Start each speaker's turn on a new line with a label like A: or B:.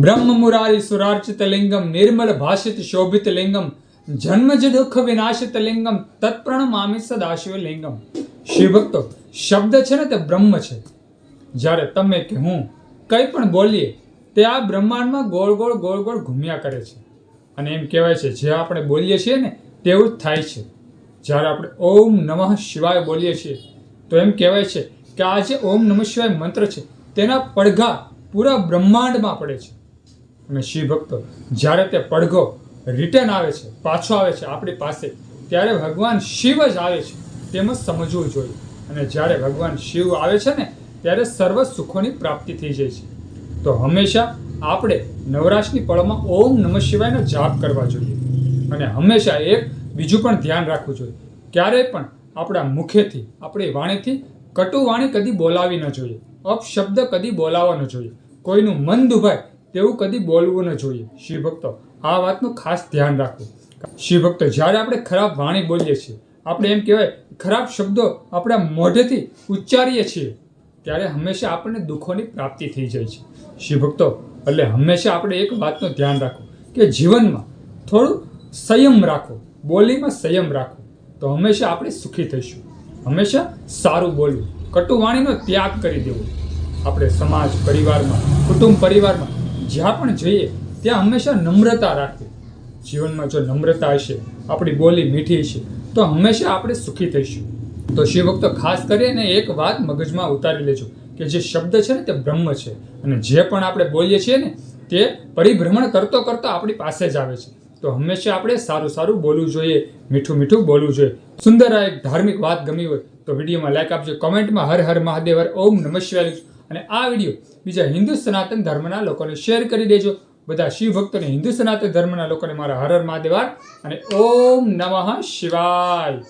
A: બ્રહ્મ મુરારી સુરાર્ચિત લિંગમ, નિર્મલ ભાષિત શોભિત લિંગમ જન્મજ દુઃખ વિનાશિત લિંગમ તત્પ્રણમામિ સદાશિવ લિંગમ. શિવ ભક્તો, શબ્દ છે ને તે બ્રહ્મ છે. જ્યારે તમે કે હું કંઈ પણ બોલીએ, તે આ બ્રહ્માંડમાં ગોળ ગોળ ગોળ ગોળ ઘૂમ્યા કરે છે. અને એમ કહેવાય છે, જે આપણે બોલીએ છીએ ને, તેવું જ થાય છે. જ્યારે આપણે ઓમ નમઃ શિવાય બોલીએ છીએ, તો એમ કહેવાય છે કે આ જે ઓમ નમઃ શિવાય મંત્ર છે, તેના પડઘા પૂરા બ્રહ્માંડમાં પડે છે. અને શિવ ભક્તો જ્યારે તે પડઘો રિટર્ન આવે છે, પાછો આવે છે આપણી પાસે, ત્યારે ભગવાન શિવ જ આવે છે તેમ સમજવું જોઈએ. અને જ્યારે ભગવાન શિવ આવે છે ને, ત્યારે સર્વ સુખોની પ્રાપ્તિ થઈ જાય છે. તો હંમેશા આપણે નવરાશની પળમાં ઓમ નમઃ શિવાયનો જાપ કરવા જોઈએ. અને હંમેશા એક બીજું પણ ધ્યાન રાખવું જોઈએ. ક્યારેય પણ આપણા મુખેથી, આપણી વાણીથી કટુ વાણી કદી બોલાવી ન જોઈએ. અપશબ્દ કદી બોલાવવા ન જોઈએ. કોઈનું મન દુભાય તેવું કદી બોલવું ન જોઈએ. શિવ ભક્તો આ વાતનું ખાસ ધ્યાન રાખવું. શિવ ભક્તો જ્યારે આપણે ખરાબ વાણી બોલીએ છીએ, આપણે એમ કહેવાય, ખરાબ શબ્દો આપણા મોઢેથી ઉચ્ચારીએ છીએ, ત્યારે હંમેશા આપણને દુઃખોની પ્રાપ્તિ થઈ જાય છે. શિવ ભક્તો એટલે હંમેશા આપણે એક વાતનું ધ્યાન રાખવું, કે જીવનમાં થોડું સંયમ રાખો, બોલીમાં સંયમ રાખો, તો હંમેશા આપણે સુખી થઈશું. હંમેશા સારું બોલવું, કટુ વાણીનો ત્યાગ કરી દેવો. આપણે સમાજ, પરિવારમાં, કુટુંબ પરિવારમાં જ્યાં પણ જઈએ, ત્યાં હંમેશા નમ્રતા રાખવી જીવનમાં જો નમ્રતા હશે, આપણી બોલી મીઠી હશે, તો હંમેશા આપણે સુખી થઈશું. તો શિવ ભક્તો ખાસ કરીને એક વાત મગજમાં ઉતારી લેજો, કે જે શબ્દ છે ને તે બ્રહ્મ છે. અને જે પણ આપણે બોલીએ છીએ ને, તે પરિભ્રમણ કરતો કરતો આપણી પાસે જ આવે છે. તો હંમેશા આપણે સારું સારું બોલવું જોઈએ, મીઠું મીઠું બોલવું જોઈએ. સુંદર આ એક ધાર્મિક વાત ગમી હોય, તો વિડીયોમાં લાઈક આપજો, કોમેન્ટમાં હર હર મહાદેવ હર ઓમ નમઃ શિવાય. અને આ વીડિયો બીજા હિન્દુ સનાતન ધર્મના લોકોને શેર કરી દેજો. બધા શિવ ભક્તોને હિન્દુ સનાતન ધર્મના લોકોને મારા હર હર મહાદેવ અને ઓમ નમઃ શિવાય.